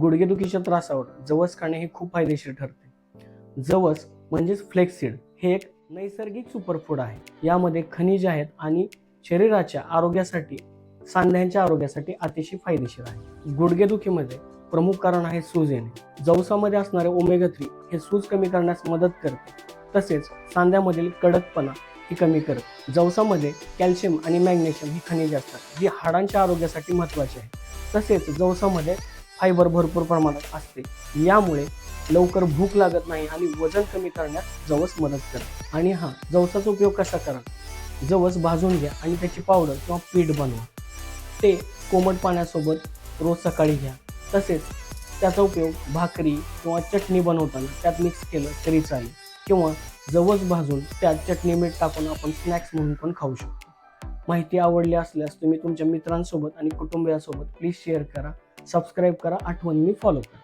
गुडघेदुखीच्या त्रासावर जवस खाणे हे खूप फायदेशीर ठरते. जवस म्हणजेच फ्लेक्सिड हे एक नैसर्गिक सुपरफूड आहे. यामध्ये खनिज आहेत आणि शरीराच्या आरोग्यासाठी सांध्यांच्या आरोग्यासाठी अतिशय फायदेशीर आहे. गुडघेदुखीमध्ये प्रमुख कारण आहे सूज येणे. जवसामध्ये असणारे ओमेगा थ्री हे सूज कमी करण्यास मदत करते. तसेच सांध्यामधील कडकपणा ही कमी करते. जवसामध्ये कॅल्शियम आणि मॅग्नेशियम ही खनिजे असतात जी हाडांच्या आरोग्यासाठी महत्त्वाची आहे. तसेच जवसामध्ये फायबर भरपूर प्रमाणात असते. यामुळे लवकर भूक लागत नाही आणि वजन कमी करण्यात जवस मदत करते. आणि हा जवसाचा उपयोग कसा करा जवस भाजून घ्या आणि त्याची पावडर किंवा पीठ बनवा. ते कोमट पाण्यासोबत रोज सकाळी घ्या. तसेच त्याचा उपयोग भाकरी किंवा चटणी बनवताना त्यात मिक्स केलं तरी चालेल. किंवा जवस भाजून त्यात चटणी मीठ टाकून आपण स्नॅक्स म्हणून पण खाऊ शकतो. माहिती आवडली असल्यास तुम्ही तुमच्या मित्रांसोबत आणि कुटुंबियासोबत प्लीज शेअर करा. सबस्क्राईब करा आठवणींनी फॉलो करा.